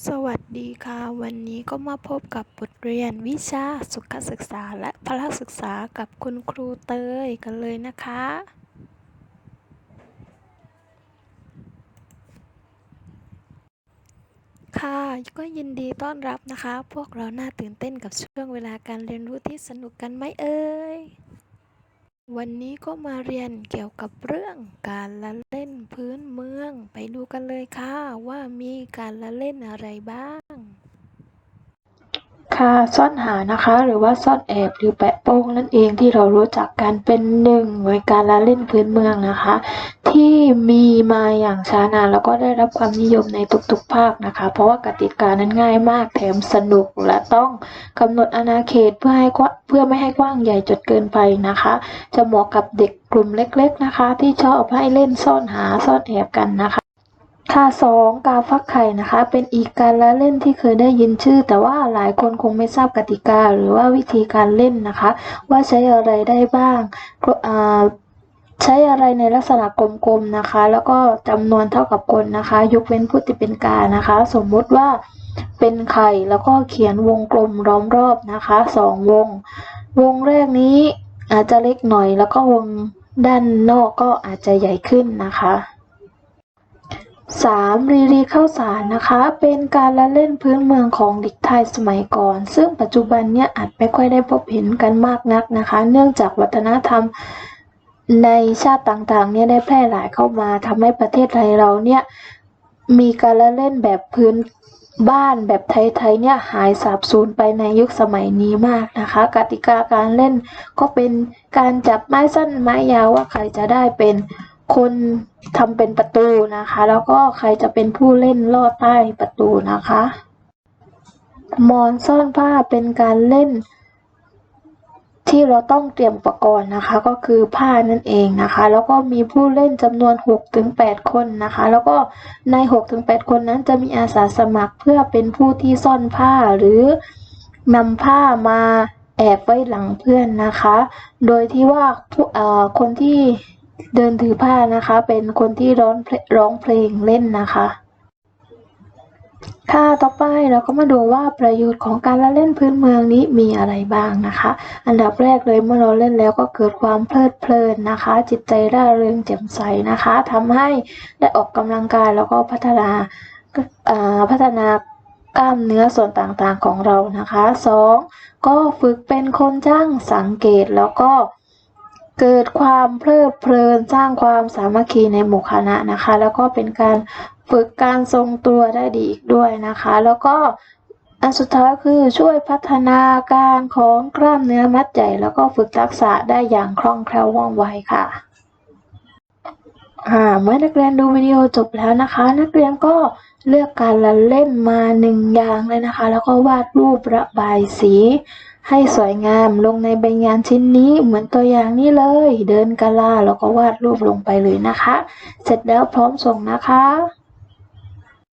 สวัสดีค่ะ วันนี้ก็มาพบกับบทเรียนวิชาสุขศึกษาและพละศึกษากับคุณครูเตยกันเลยนะคะ ค่ะก็ยินดีต้อนรับนะคะ พวกเราน่าตื่นเต้นกับช่วงเวลาการเรียนรู้ที่สนุกกันไหมเอ่ย วันนี้ก็มาเรียนเกี่ยวกับเรื่องการละเล่นพื้นเมือง ไปดูกันเลยค่ะว่ามีการละเล่นอะไรบ้าง ค่ะซ่อนหานะคะ หรือว่าซ่อนแอบหรือแปะโป้งนั่นเองที่เรารู้จักกันเป็นหนึ่งในการละเล่นพื้นเมืองนะคะ ที่มีมาอย่างช้านานแล้วก็ได้รับความนิยมในทุกๆภาคนะคะ เพราะว่ากติกานั้นง่ายมากแถมสนุกและต้องกำหนดอาณาเขตเพื่อให้เพื่อไม่ให้กว้างใหญ่จนเกินไปนะคะ จะเหมาะกับเด็กกลุ่มเล็ก ๆนะคะ ที่ชอบให้เล่นซ่อนหาซ่อนแอบกันนะคะ ค่ะสองกาฟักไข่นะคะ เป็นอีกการละเล่นที่เคยได้ยินชื่อ แต่ว่าหลายคนคงไม่ทราบกติกาหรือว่าวิธีการเล่นนะคะ ว่าใช้อะไรได้บ้างใช้อะไรในลักษณะกลมๆนะคะ แล้วก็จำนวนเท่ากับคนนะคะ ยกเว้นผู้ที่เป็นกานะคะ สมมุติว่าเป็นไข่แล้วก็เขียนวงกลมล้อมรอบนะคะสองวง วงแรกนี้อาจจะเล็กหน่อย แล้วก็วงด้านนอกก็อาจจะใหญ่ขึ้นนะคะ สามรีรีข้าวสารนะคะ เป็นการละเล่นพื้นเมืองของเด็กไทยสมัยก่อน ซึ่งปัจจุบันเนี่ยอาจไม่ค่อยได้พบเห็นกันมากนักนะคะ เนื่องจากวัฒนธรรมในชาติต่างๆเนี่ยได้แพร่หลายเข้ามาทำให้ประเทศไทยเราเนี่ยมีการละเล่นแบบพื้นบ้านแบบไทยๆเนี่ยหายสาบสูญไปในยุคสมัยนี้มากนะคะ กติกาการเล่นก็เป็นการจับไม้สั้นไม้ยาวว่าใครจะได้เป็น คนทำเป็นประตูนะคะ แล้วก็ใครจะเป็นผู้เล่นลอดใต้ประตูนะคะมอนซ่อนผ้าเป็นการเล่น ที่เราต้องเตรียมอุปกรณ์นะคะ ก็คือผ้านั่นเองนะคะ แล้วก็มีผู้เล่นจำนวน6-8คนนะคะ แล้วก็ใน6-8คนนั้นจะมีอาสาสมัครเพื่อเป็นผู้ที่ซ่อนผ้าหรือนำผ้ามาแอบไว้หลังเพื่อนนะคะ โดยที่ว่าผู้เอ่อคนที่ เดินถือผ้านะคะ เป็นคนที่ร้องเพลร้องเพลงเล่นนะคะ ค่ะต่อไปเราก็มาดูว่าประโยชน์ของการละเล่นพื้นเมืองนี้มีอะไรบ้างนะคะ อันดับแรกเลยเมื่อเราเล่นแล้วก็เกิดความเพลิดเพลินนะคะ จิตใจร่าเริงแจ่มใสนะคะทำให้ได้ออกกำลังกายแล้วก็พัฒนาอ่าพัฒนากล้ามเนื้อส่วนต่างๆของเรานะคะสองก็ฝึกเป็นคนช่างสังเกตแล้วก็ เกิดความเพลิดเพลินสร้างความสามัคคีในหมู่คณะนะคะ แล้วก็เป็นการฝึกการทรงตัวได้ดีอีกด้วยนะคะ แล้วก็อันสุดท้ายคือช่วยพัฒนาการของกล้ามเนื้อมัดใหญ่ แล้วก็ฝึกทักษะได้อย่างคล่องแคล่วว่องไวค่ะ เมื่อนักเรียนดูวิดีโอจบแล้วนะคะ นักเรียนก็เลือกการละเล่นมาหนึ่งอย่างเลยนะคะ แล้วก็วาดรูประบายสี ให้สวยงามลงในใบงานชิ้นนี้เหมือนตัวอย่างนี้เลย เดินกะลาแล้วก็วาดรูปลงไปเลยนะคะ เสร็จแล้วพร้อมส่งนะคะ